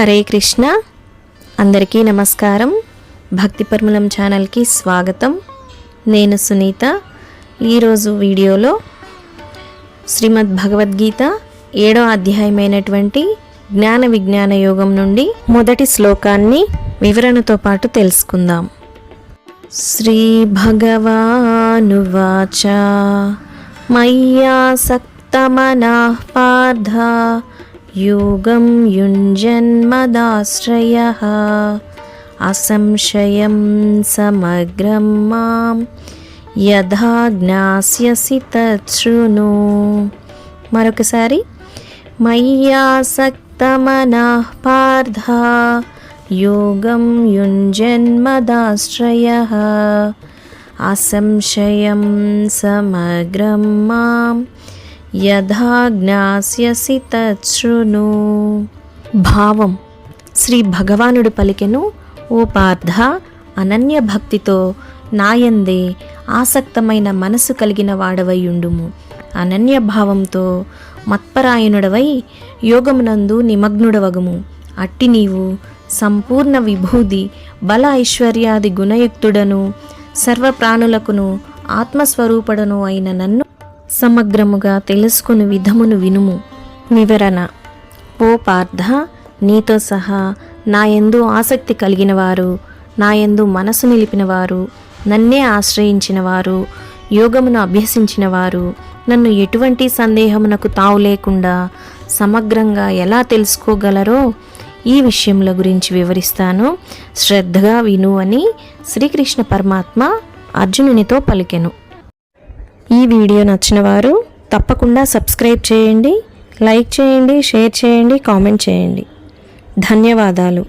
హరే కృష్ణ. అందరికీ నమస్కారం. భక్తి పరిమళం ఛానల్కి స్వాగతం. నేను సునీత. ఈరోజు వీడియోలో శ్రీమద్ భగవద్గీత ఏడో అధ్యాయమైనటువంటి జ్ఞాన విజ్ఞాన యోగం నుండి మొదటి శ్లోకాన్ని వివరణతో పాటు తెలుసుకుందాం. శ్రీ భగవానువాచ. మయ్యాసక్తమనా పార్థ. యోగం యుంజన్మదాశ్రయ అసంశయం సమగ్రం మాం యథా జ్ఞాస్యసి తృణు మరొకసారి మయ్యాసక్తమనా పార్థ యోగం యుంజన్మదాశ్రయ అసంశయం సమగ్రం మాం యథా జ్ఞాస్యసి తృణు భావం. శ్రీ భగవానుడు పలికెను ఓ పార్థ అనన్య భక్తితో నాయందే ఆసక్తమైన మనసు కలిగిన వాడవయుండుము అనన్య భావంతో మత్పరాయణుడవై యోగమునందు నిమగ్నుడవగుము. అట్టి నీవు సంపూర్ణ విభూది బల ఐశ్వర్యాది గుణయుక్తుడను సర్వప్రాణులకును ఆత్మస్వరూపుడను అయిన నన్ను సమగ్రముగా తెలుసుకుని విధమును వినుము. వివరణ. ఓ పార్థ నీతో సహా నా యందు ఆసక్తి కలిగిన వారు నాయందు మనసు నిలిపిన వారు నన్నే ఆశ్రయించిన వారు యోగమును అభ్యసించిన వారు నన్ను ఎటువంటి సందేహమునకు తావు లేకుండా సమగ్రంగా ఎలా తెలుసుకోగలరో ఈ విషయముల గురించి వివరిస్తాను. శ్రద్ధగా విను అని శ్రీకృష్ణ పరమాత్మ అర్జునునితో పలికెను. ఈ వీడియో నచ్చిన వారు తప్పకుండా సబ్స్క్రైబ్ చేయండి లైక్ చేయండి షేర్ చేయండి కామెంట్ చేయండి. ధన్యవాదాలు.